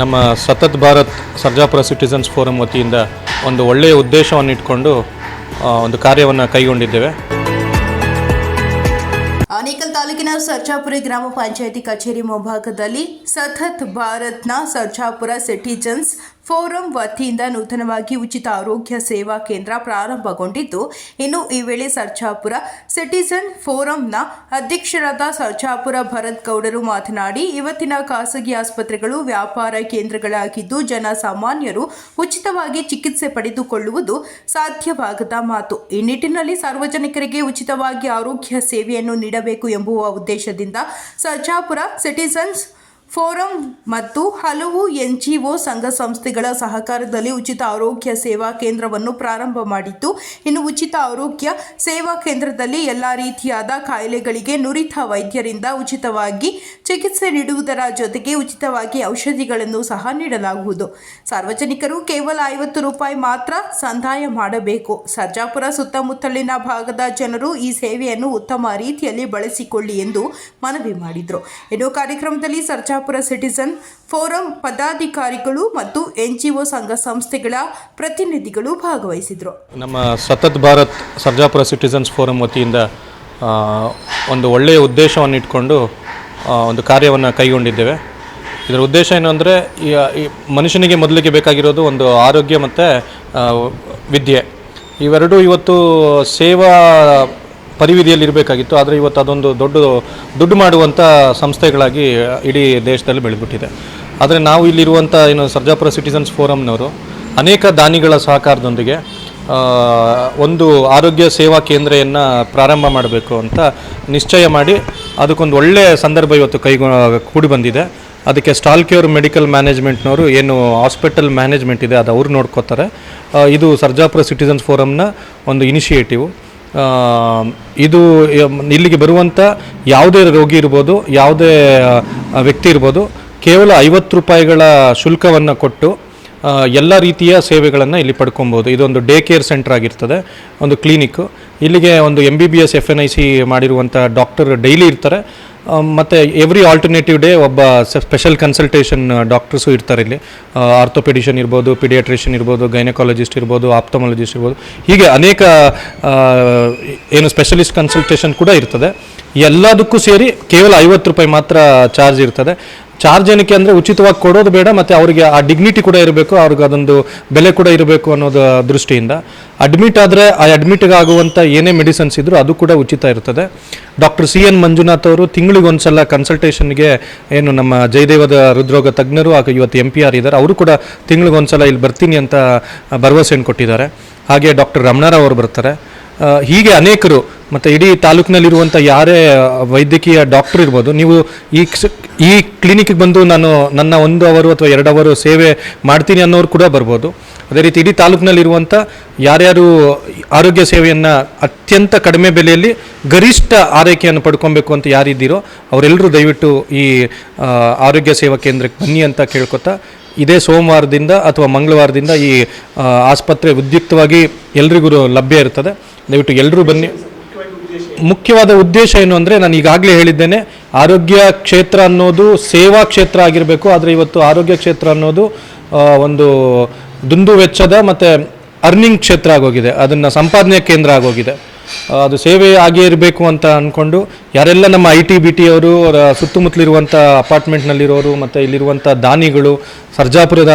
ನಮ್ಮ Satat Bharat Sarjapura citizens forum ವತಿಯಿಂದ ಒಂದು ಒಳ್ಳೆಯ ಉದ್ದೇಶವನ್ನು ಇಟ್ಕೊಂಡು ಒಂದು ಕಾರ್ಯವನ್ನು ಕೈಗೊಂಡಿದ್ದೇವೆ. ಆನೇಕಲ್ ತಾಲೂಕಿನ ಸರ್ಜಾಪುರ ಗ್ರಾಮ ಪಂಚಾಯಿತಿ ಕಚೇರಿ ಮುಂಭಾಗದಲ್ಲಿ ಸತತ್ ಭಾರತ್ನ ಸರ್ಜಾಪುರ ಸಿಟಿಜನ್ಸ್ ಫೋರಂ ವತಿಯಿಂದ ನೂತನವಾಗಿ ಉಚಿತ ಆರೋಗ್ಯ ಸೇವಾ ಕೇಂದ್ರ ಪ್ರಾರಂಭಗೊಂಡಿದ್ದು, ಇನ್ನು ಈ ವೇಳೆ ಸರ್ಜಾಪುರ ಸಿಟಿಜನ್ ಫೋರಂನ ಅಧ್ಯಕ್ಷರಾದ ಸರ್ಜಾಪುರ ಭರತ್ ಗೌಡರು ಮಾತನಾಡಿ, ಇವತ್ತಿನ ಖಾಸಗಿ ಆಸ್ಪತ್ರೆಗಳು ವ್ಯಾಪಾರ ಕೇಂದ್ರಗಳಾಗಿದ್ದು ಜನಸಾಮಾನ್ಯರು ಉಚಿತವಾಗಿ ಚಿಕಿತ್ಸೆ ಪಡೆದುಕೊಳ್ಳುವುದು ಸಾಧ್ಯವಾಗದ ಮಾತು. ಈ ನಿಟ್ಟಿನಲ್ಲಿ ಸಾರ್ವಜನಿಕರಿಗೆ ಉಚಿತವಾಗಿ ಆರೋಗ್ಯ ಸೇವೆಯನ್ನು ನೀಡಬೇಕು ಎಂಬುವ ಉದ್ದೇಶದಿಂದ ಸರ್ಜಾಪುರ ಸಿಟಿಸನ್ಸ್ ಫೋರಂ ಮತ್ತು ಹಲವು ಎನ್ ಜಿ ಒ ಸಂಘ ಸಂಸ್ಥೆಗಳ ಸಹಕಾರದಲ್ಲಿ ಉಚಿತ ಆರೋಗ್ಯ ಸೇವಾ ಕೇಂದ್ರವನ್ನು ಪ್ರಾರಂಭ ಮಾಡಿತ್ತು. ಇನ್ನು ಉಚಿತ ಆರೋಗ್ಯ ಸೇವಾ ಕೇಂದ್ರದಲ್ಲಿ ಎಲ್ಲ ರೀತಿಯಾದ ಕಾಯಿಲೆಗಳಿಗೆ ನುರಿತ ವೈದ್ಯರಿಂದ ಉಚಿತವಾಗಿ ಚಿಕಿತ್ಸೆ ನೀಡುವುದರ ಜೊತೆಗೆ ಉಚಿತವಾಗಿ ಔಷಧಿಗಳನ್ನು ಸಹ ನೀಡಲಾಗುವುದು. ಸಾರ್ವಜನಿಕರು ಕೇವಲ ಐವತ್ತು ರೂಪಾಯಿ ಮಾತ್ರ ಸಂದಾಯ ಮಾಡಬೇಕು. ಸರ್ಜಾಪುರ ಸುತ್ತಮುತ್ತಲಿನ ಭಾಗದ ಜನರು ಈ ಸೇವೆಯನ್ನು ಉತ್ತಮ ರೀತಿಯಲ್ಲಿ ಬಳಸಿಕೊಳ್ಳಿ ಎಂದು ಮನವಿ ಮಾಡಿದರು. ಇನ್ನು ಕಾರ್ಯಕ್ರಮದಲ್ಲಿ ಸರ್ಜಾಪುರ ಸಿಟಿಸನ್ ಫೋರಂ ಪದಾಧಿಕಾರಿಗಳು ಮತ್ತು ಎನ್ಜಿಒ ಸಂಘ ಸಂಸ್ಥೆಗಳ ಪ್ರತಿನಿಧಿಗಳು ಭಾಗವಹಿಸಿದರು. ನಮ್ಮ ಸತತ್ ಭಾರತ್ ಸರ್ಜಾಪುರ ಸಿಟಿಸನ್ಸ್ ಫೋರಂ ವತಿಯಿಂದ ಒಂದು ಒಳ್ಳೆಯ ಉದ್ದೇಶವನ್ನು ಇಟ್ಕೊಂಡು ಒಂದು ಕಾರ್ಯವನ್ನು ಕೈಗೊಂಡಿದ್ದೇವೆ. ಇದರ ಉದ್ದೇಶ ಏನು ಅಂದರೆ, ಈ ಮನುಷ್ಯನಿಗೆ ಮೊದಲಿಗೆ ಬೇಕಾಗಿರೋದು ಒಂದು ಆರೋಗ್ಯ ಮತ್ತು ವಿದ್ಯೆ. ಇವೆರಡೂ ಇವತ್ತು ಸೇವಾ ಪರಿವಿಧಿಯಲ್ಲಿ ಇರಬೇಕಾಗಿತ್ತು ಆದರೆ ಇವತ್ತು ಅದೊಂದು ದೊಡ್ಡ ದುಡ್ಡು ಮಾಡುವಂಥ ಸಂಸ್ಥೆಗಳಾಗಿ ಇಡೀ ದೇಶದಲ್ಲಿ ಬೆಳೆದ್ಬಿಟ್ಟಿದೆ. ಆದರೆ ನಾವು ಇಲ್ಲಿರುವಂಥ ಏನು ಸರ್ಜಾಪುರ ಸಿಟಿಸನ್ಸ್ ಫೋರಮ್ನವರು ಅನೇಕ ದಾನಿಗಳ ಸಹಕಾರದೊಂದಿಗೆ ಒಂದು ಆರೋಗ್ಯ ಸೇವಾ ಕೇಂದ್ರೆಯನ್ನು ಪ್ರಾರಂಭ ಮಾಡಬೇಕು ಅಂತ ನಿಶ್ಚಯ ಮಾಡಿ ಅದಕ್ಕೊಂದು ಒಳ್ಳೆಯ ಸಂದರ್ಭ ಇವತ್ತು ಕೈಗೊ, ಕೂಡಿ ಬಂದಿದೆ. ಅದಕ್ಕೆ ಸ್ಟಾಲ್ ಕ್ಯೂರ್ ಮೆಡಿಕಲ್ ಮ್ಯಾನೇಜ್ಮೆಂಟ್ನವರು ಏನು ಹಾಸ್ಪಿಟಲ್ ಮ್ಯಾನೇಜ್ಮೆಂಟ್ ಇದೆ ಅದು ಅವ್ರು ನೋಡ್ಕೋತಾರೆ. ಇದು ಸರ್ಜಾಪುರ ಸಿಟಿಸನ್ಸ್ ಫೋರಮ್ನ ಒಂದು ಇನಿಷಿಯೇಟಿವ್. ಇದು ಇಲ್ಲಿಗೆ ಬರುವಂಥ ಯಾವುದೇ ರೋಗಿ ಇರ್ಬೋದು, ಯಾವುದೇ ವ್ಯಕ್ತಿ ಇರ್ಬೋದು, ಕೇವಲ ಐವತ್ತು ರೂಪಾಯಿಗಳ ಶುಲ್ಕವನ್ನು ಕೊಟ್ಟು ಎಲ್ಲ ರೀತಿಯ ಸೇವೆಗಳನ್ನು ಇಲ್ಲಿ ಪಡ್ಕೊಬೋದು. ಇದೊಂದು ಡೇ ಕೇರ್ ಸೆಂಟರ್ ಆಗಿರ್ತದೆ, ಒಂದು ಕ್ಲಿನಿಕ್ಕು ಇಲ್ಲಿಗೆ ಒಂದು M B B S F N I C ಮಾಡಿರುವಂಥ ಡಾಕ್ಟರ್ ಡೈಲಿ ಇರ್ತಾರೆ. ಮತ್ತು ಎವ್ರಿ ಆಲ್ಟರ್ನೇಟಿವ್ ಡೇ ಒಬ್ಬ ಸ್ಪೆಷಲ್ ಕನ್ಸಲ್ಟೇಷನ್ ಡಾಕ್ಟರ್ಸು ಇರ್ತಾರೆ ಇಲ್ಲಿ. ಆರ್ಥೋಪೆಡಿಷನ್ ಇರ್ಬೋದು ಪಿಡಿಯಾಟ್ರಿಷಿಯನ್ ಇರ್ಬೋದು ಗೈನಕಾಲಜಿಸ್ಟ್ ಇರ್ಬೋದು ಆಪ್ತಮಾಲಜಿಸ್ಟ್ ಇರ್ಬೋದು. ಹೀಗೆ ಅನೇಕ ಏನು ಸ್ಪೆಷಲಿಸ್ಟ್ ಕನ್ಸಲ್ಟೇಷನ್ ಕೂಡ ಇರ್ತದೆ. ಎಲ್ಲದಕ್ಕೂ ಸೇರಿ ಕೇವಲ ಐವತ್ತು ರೂಪಾಯಿ ಮಾತ್ರ ಚಾರ್ಜ್ ಇರ್ತದೆ. ಚಾರ್ಜ್ ಏನಕ್ಕೆ ಅಂದರೆ ಉಚಿತವಾಗಿ ಕೊಡೋದು ಬೇಡ, ಮತ್ತು ಅವರಿಗೆ ಆ ಡಿಗ್ನಿಟಿ ಕೂಡ ಇರಬೇಕು, ಅವ್ರಿಗೆ ಅದೊಂದು ಬೆಲೆ ಕೂಡ ಇರಬೇಕು ಅನ್ನೋದು ದೃಷ್ಟಿಯಿಂದ. ಅಡ್ಮಿಟ್ ಆದರೆ ಆ ಅಡ್ಮಿಟ್ಗೆ ಆಗುವಂಥ ಏನೇ ಮೆಡಿಸನ್ಸ್ ಇದ್ದರೂ ಅದು ಕೂಡ ಉಚಿತ ಇರ್ತದೆ. ಡಾಕ್ಟರ್ ಸಿ ಎನ್ ಮಂಜುನಾಥ್ ಅವರು ತಿಂಗಳಿಗೆ ಒಂದ್ಸಲ ಕನ್ಸಲ್ಟೇಷನ್ಗೆ ಏನು ನಮ್ಮ ಜಯದೇವದ ಹೃದ್ರೋಗ ತಜ್ಞರು ಹಾಗೂ ಇವತ್ತು ಎಂ ಆರ್ ಇದ್ದಾರೆ, ಅವರು ಕೂಡ ತಿಂಗಳಿಗೆ ಒಂದ್ಸಲ ಇಲ್ಲಿ ಬರ್ತೀನಿ ಅಂತ ಭರವಸೆಯನ್ನು ಕೊಟ್ಟಿದ್ದಾರೆ. ಹಾಗೆ ಡಾಕ್ಟರ್ ರಮಣಾರಾವ್ ಅವರು ಬರ್ತಾರೆ. ಹೀಗೆ ಅನೇಕರು ಮತ್ತು ಇಡೀ ತಾಲೂಕಿನಲ್ಲಿರುವಂಥ ಯಾರೇ ವೈದ್ಯಕೀಯ ಡಾಕ್ಟರ್ ಇರ್ಬೋದು, ನೀವು ಈ ಈ ಕ್ಲಿನಿಕ್ಗೆ ಬಂದು ನಾನು ನನ್ನ ಒಂದು ಅವರು ಅಥವಾ ಎರಡು ಅವರು ಸೇವೆ ಮಾಡ್ತೀನಿ ಅನ್ನೋರು ಕೂಡ ಬರ್ಬೋದು. ಅದೇ ರೀತಿ ಇಡೀ ತಾಲೂಕಿನಲ್ಲಿರುವಂಥ ಯಾರ್ಯಾರು ಆರೋಗ್ಯ ಸೇವೆಯನ್ನು ಅತ್ಯಂತ ಕಡಿಮೆ ಬೆಲೆಯಲ್ಲಿ ಗರಿಷ್ಠ ಆರೈಕೆಯನ್ನು ಪಡ್ಕೊಬೇಕು ಅಂತ ಯಾರಿದ್ದೀರೋ, ಅವರೆಲ್ಲರೂ ದಯವಿಟ್ಟು ಈ ಆರೋಗ್ಯ ಸೇವಾ ಕೇಂದ್ರಕ್ಕೆ ಬನ್ನಿ ಅಂತ ಕೇಳ್ಕೊತಾ ಇದೇ ಸೋಮವಾರದಿಂದ ಅಥವಾ ಮಂಗಳವಾರದಿಂದ ಈ ಆಸ್ಪತ್ರೆ ಉದ್ಯುಕ್ತವಾಗಿ ಎಲ್ರಿಗೂ ಲಭ್ಯ ಇರ್ತದೆ. ದಯವಿಟ್ಟು ಎಲ್ಲರೂ ಬನ್ನಿ. ಮುಖ್ಯವಾದ ಉದ್ದೇಶ ಏನು ಅಂದರೆ ನಾನು ಈಗಾಗಲೇ ಹೇಳಿದ್ದೇನೆ, ಆರೋಗ್ಯ ಕ್ಷೇತ್ರ ಅನ್ನೋದು ಸೇವಾ ಕ್ಷೇತ್ರ ಆಗಿರಬೇಕು, ಆದರೆ ಇವತ್ತು ಆರೋಗ್ಯ ಕ್ಷೇತ್ರ ಅನ್ನೋದು ಒಂದು ದುಂದು ವೆಚ್ಚದ ಮತ್ತು ಅರ್ನಿಂಗ್ ಕ್ಷೇತ್ರ ಆಗೋಗಿದೆ. ಅದನ್ನು ಸಂಪಾದನೆ ಕೇಂದ್ರ ಆಗೋಗಿದೆ. ಅದು ಸೇವೆ ಆಗೇ ಇರಬೇಕು ಅಂತ ಅಂದ್ಕೊಂಡು ಯಾರೆಲ್ಲ ನಮ್ಮ ಐ ಟಿ ಬಿ ಟಿ ಅವರು ಸುತ್ತಮುತ್ತಲಿರುವಂಥ ಅಪಾರ್ಟ್ಮೆಂಟ್ನಲ್ಲಿರೋರು ಮತ್ತು ಇಲ್ಲಿರುವಂಥ ದಾನಿಗಳು, ಸರ್ಜಾಪುರದ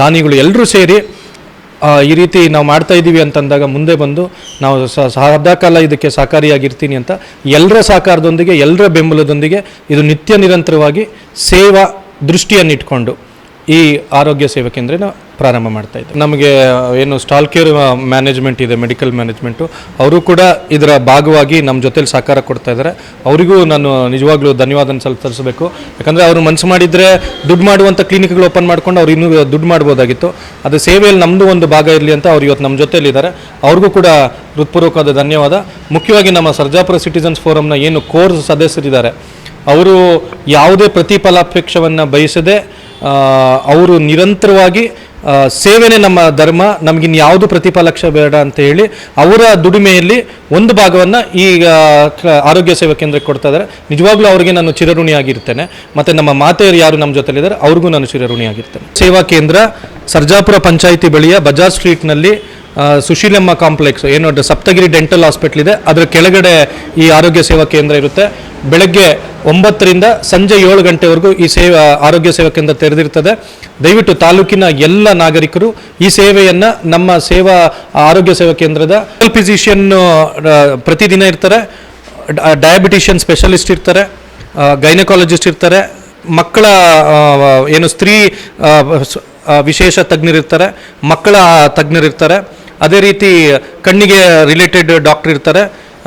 ದಾನಿಗಳು ಎಲ್ಲರೂ ಸೇರಿ ಈ ರೀತಿ ನಾವು ಮಾಡ್ತಾ ಇದ್ದೀವಿ ಅಂತಂದಾಗ ಮುಂದೆ ಬಂದು ನಾವು ಸದಾ ಸದಾಕಾಲ ಇದಕ್ಕೆ ಸಹಕಾರಿಯಾಗಿರ್ತೀನಿ ಅಂತ ಎಲ್ಲರ ಸಹಕಾರದೊಂದಿಗೆ, ಎಲ್ಲರ ಬೆಂಬಲದೊಂದಿಗೆ ಇದು ನಿತ್ಯ ನಿರಂತರವಾಗಿ ಸೇವಾ ದೃಷ್ಟಿಯನ್ನಿಟ್ಕೊಂಡು ಈ ಆರೋಗ್ಯ ಸೇವಾ ಕೇಂದ್ರನ ಪ್ರಾರಂಭ ಮಾಡ್ತಾ ಇದ್ದೆ ನಮಗೆ ಏನು ಸ್ಟಾಲ್ ಕೇರ್ ಮ್ಯಾನೇಜ್ಮೆಂಟ್ ಇದೆ ಮೆಡಿಕಲ್ ಮ್ಯಾನೇಜ್ಮೆಂಟು ಅವರು ಕೂಡ ಇದರ ಭಾಗವಾಗಿ ನಮ್ಮ ಜೊತೆಲಿ ಸಹಕಾರ ಕೊಡ್ತಾ ಇದ್ದಾರೆ. ಅವರಿಗೂ ನಾನು ನಿಜವಾಗ್ಲೂ ಧನ್ಯವಾದ ಸಲ್ಲಿಸಬೇಕು. ಯಾಕಂದರೆ ಅವರು ಮನಸ್ಸು ಮಾಡಿದರೆ ದುಡ್ಡು ಮಾಡುವಂಥ ಕ್ಲಿನಿಕ್ಗಳು ಓಪನ್ ಮಾಡ್ಕೊಂಡು ಅವ್ರು ಇನ್ನೂ ದುಡ್ಡು ಮಾಡ್ಬೋದಾಗಿತ್ತು. ಅದು ಸೇವೆಯಲ್ಲಿ ನಮ್ಮದು ಒಂದು ಭಾಗ ಇರಲಿ ಅಂತ ಅವ್ರು ಇವತ್ತು ನಮ್ಮ ಜೊತೆಲಿದ್ದಾರೆ ಅವ್ರಿಗೂ ಕೂಡ ಹೃತ್ಪೂರ್ವಕವಾದ ಧನ್ಯವಾದ. ಮುಖ್ಯವಾಗಿ ನಮ್ಮ ಸರ್ಜಾಪುರ ಸಿಟಿಸನ್ಸ್ ಫೋರಮ್ನ ಏನು ಕೋರ್ ಸದಸ್ಯರಿದ್ದಾರೆ, ಅವರು ಯಾವುದೇ ಪ್ರತಿಫಲಾಪೇಕ್ಷವನ್ನು ಬಯಸದೆ ಅವರು ನಿರಂತರವಾಗಿ ಸೇವೆನೇ ನಮ್ಮ ಧರ್ಮ ನಮಗಿನ್ ಯಾವುದು ಪ್ರತಿಫಲಕ್ಷ ಬೇಡ ಅಂತ ಹೇಳಿ ಅವರ ದುಡಿಮೆಯಲ್ಲಿ ಒಂದು ಭಾಗವನ್ನು ಈ ಆರೋಗ್ಯ ಸೇವಾ ಕೇಂದ್ರಕ್ಕೆ ಕೊಡ್ತಾ ಇದ್ದಾರೆ. ನಿಜವಾಗ್ಲೂ ಅವರಿಗೆ ನಾನು ಚಿರಋಣಿಯಾಗಿರ್ತೇನೆ. ಮತ್ತು ನಮ್ಮ ಮಾತೆಯರು ಯಾರು ನಮ್ಮ ಜೊತೆಲಿದ್ದಾರೆ, ಅವ್ರಿಗೂ ನಾನು ಚಿರಋಣಿಯಾಗಿರ್ತೇನೆ. ಸೇವಾ ಕೇಂದ್ರ, ಸರ್ಜಾಪುರ ಪಂಚಾಯಿತಿ ಬಳಿಯ ಬಜಾರ್ ಸ್ಟ್ರೀಟ್ನಲ್ಲಿ ಸುಶೀಲಮ್ಮ ಕಾಂಪ್ಲೆಕ್ಸ್, ಏನು ಸಪ್ತಗಿರಿ ಡೆಂಟಲ್ ಹಾಸ್ಪಿಟ್ಲ್ ಇದೆ. ಅದರ ಕೆಳಗಡೆ ಈ ಆರೋಗ್ಯ ಸೇವಾ ಕೇಂದ್ರ ಇರುತ್ತೆ. ಬೆಳಗ್ಗೆ ಒಂಬತ್ತರಿಂದ ಸಂಜೆ ಏಳು ಗಂಟೆವರೆಗೂ ಈ ಸೇವಾ, ಆರೋಗ್ಯ ಸೇವಾ ಕೇಂದ್ರ ತೆರೆದಿರ್ತದೆ ದಯವಿಟ್ಟು ತಾಲೂಕಿನ ಎಲ್ಲ ನಾಗರಿಕರು ಈ ಸೇವೆಯನ್ನು ನಮ್ಮ ಸೇವಾ, ಆರೋಗ್ಯ ಸೇವಾ ಕೇಂದ್ರದ ಫಿಸಿಷಿಯನ್ ಪ್ರತಿದಿನ ಇರ್ತಾರೆ. ಡಯಾಬಿಟಿಷಿಯನ್ ಸ್ಪೆಷಲಿಸ್ಟ್ ಇರ್ತಾರೆ. ಗೈನಕಾಲಜಿಸ್ಟ್ ಇರ್ತಾರೆ. ಮಕ್ಕಳ ಏನು ಸ್ತ್ರೀ ವಿಶೇಷ ತಜ್ಞರಿರ್ತಾರೆ ಮಕ್ಕಳ ತಜ್ಞರಿರ್ತಾರೆ ಅದೇ ರೀತಿ ಕಣ್ಣಿಗೆ ರಿಲೇಟೆಡ್ ಡಾಕ್ಟರ್ ಇರ್ತಾರೆ.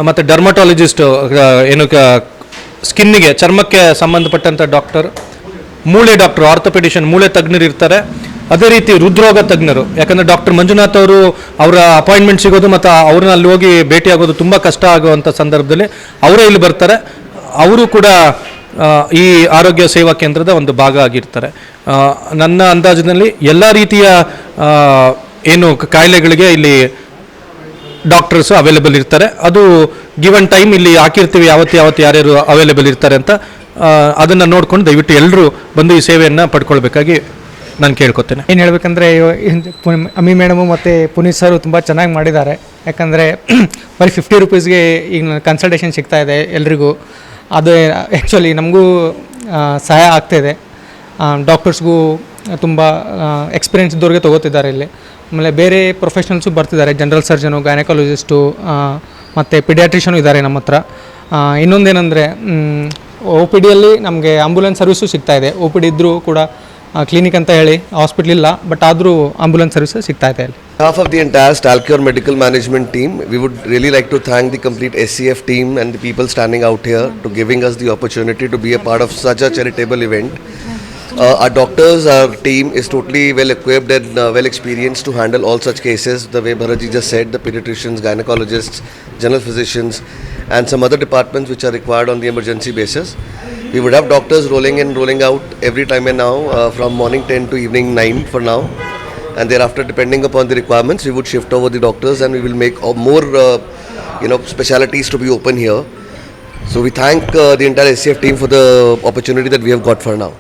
ಮತ್ತು ಡರ್ಮಟಾಲಜಿಸ್ಟ್ ಏನು ಸ್ಕಿನ್ನಿಗೆ, ಚರ್ಮಕ್ಕೆ ಸಂಬಂಧಪಟ್ಟಂಥ ಡಾಕ್ಟರ್, ಮೂಳೆ ಡಾಕ್ಟರ್ ಆರ್ಥೋಪೆಡಿಷನ್ ಮೂಳೆ ತಜ್ಞರು ಇರ್ತಾರೆ. ಅದೇ ರೀತಿ ಹೃದ್ರೋಗ ತಜ್ಞರು, ಯಾಕಂದರೆ ಡಾಕ್ಟರ್ ಮಂಜುನಾಥ್ ಅವರು ಅವರ ಅಪಾಯಿಂಟ್ಮೆಂಟ್ ಸಿಗೋದು ಮತ್ತು ಅವ್ರನ್ನ ಅಲ್ಲಿ ಹೋಗಿ ಭೇಟಿಯಾಗೋದು ತುಂಬ ಕಷ್ಟ ಆಗುವಂಥ ಸಂದರ್ಭದಲ್ಲಿ ಅವರೇ ಇಲ್ಲಿ ಬರ್ತಾರೆ. ಅವರು ಕೂಡ ಈ ಆರೋಗ್ಯ ಸೇವಾ ಕೇಂದ್ರದ ಒಂದು ಭಾಗ ಆಗಿರ್ತಾರೆ. ನನ್ನ ಅಂದಾಜಿನಲ್ಲಿ ಎಲ್ಲ ರೀತಿಯ ಏನು ಕಾಯಿಲೆಗಳಿಗೆ ಇಲ್ಲಿ ಡಾಕ್ಟರ್ಸು ಅವೈಲೇಬಲ್ ಇರ್ತಾರೆ. ಅದು ಗಿವನ್ ಟೈಮ್ ಇಲ್ಲಿ ಹಾಕಿರ್ತೀವಿ, ಯಾವತ್ತು ಯಾವತ್ತು ಯಾರ್ಯಾರು ಅವೈಲೇಬಲ್ ಇರ್ತಾರೆ ಅಂತ ಅದನ್ನು ನೋಡ್ಕೊಂಡು ದಯವಿಟ್ಟು ಎಲ್ಲರೂ ಬಂದು ಈ ಸೇವೆಯನ್ನು ಪಡ್ಕೊಳ್ಬೇಕಾಗಿ ನಾನು ಕೇಳ್ಕೊತೇನೆ. ಏನು ಹೇಳ್ಬೇಕಂದ್ರೆ ಅಮ್ಮಿ ಮೇಡಮು ಮತ್ತು ಪುನೀತ್ ಸರು ತುಂಬ ಚೆನ್ನಾಗಿ ಮಾಡಿದ್ದಾರೆ. ಯಾಕಂದರೆ, ಬರೀ ಫಿಫ್ಟಿ ರುಪೀಸ್ಗೆ ಈಗ ಕನ್ಸಲ್ಟೇಷನ್ ಸಿಗ್ತಾ ಇದೆ ಎಲ್ರಿಗೂ. ಅದು ಆ್ಯಕ್ಚುಲಿ ನಮಗೂ ಸಹಾಯ ಆಗ್ತಾಯಿದೆ ಡಾಕ್ಟರ್ಸ್ಗೂ ತುಂಬ ಎಕ್ಸ್ಪೀರಿಯನ್ಸ್ ಇದ್ದವ್ರಿಗೆ ತೊಗೋತಿದ್ದಾರೆ ಇಲ್ಲಿ. ಆಮೇಲೆ ಬೇರೆ ಪ್ರೊಫೆಷ್ನಲ್ಸು ಬರ್ತಿದ್ದಾರೆ ಜನರಲ್ ಸರ್ಜನು ಗೈನಕಾಲಜಿಸ್ಟು ಮತ್ತು ಪಿಡಿಯಾಟ್ರಿಷನು ಇದ್ದಾರೆ ನಮ್ಮ ಹತ್ರ ಇನ್ನೊಂದೇನೆಂದರೆ ಒ ಪಿ ಡಿಯಲ್ಲಿ ನಮಗೆ ಆಂಬ್ಯುಲೆನ್ಸ್ ಸರ್ವಿಸು ಸಿಗ್ತಾ ಇದೆ. ಓ ಪಿ ಡಿ ಇದ್ದರೂ ಕೂಡ ಕ್ಲಿನಿಕ್ ಅಂತ ಹೇಳಿ ಹಾಸ್ಪಿಟ್ಲ್ ಇಲ್ಲ ಬಟ್ ಆದರೂ ಆಂಬ್ಯುಲೆನ್ಸ್ ಸರ್ವಿಸ್ ಸಿಗ್ತಾ ಇದೆ half of the entire Stalcure medical management team we would really like to thank the complete S C F team and the people standing out here to giving us the opportunity to be a part of such a charitable event Uh, our doctors, our team is totally well equipped and uh, well experienced to handle all such cases. The way Bharaji just said, the pediatricians, gynecologists, general physicians, and some other departments which are required on the emergency basis. We would have doctors rolling in, rolling out every time and now, uh, from morning 10 to evening 9 for now and thereafter depending upon the requirements we would shift over the doctors and we will make uh, more uh, you know specialities to be open here so we thank uh, the entire scf team for the opportunity that we have got for now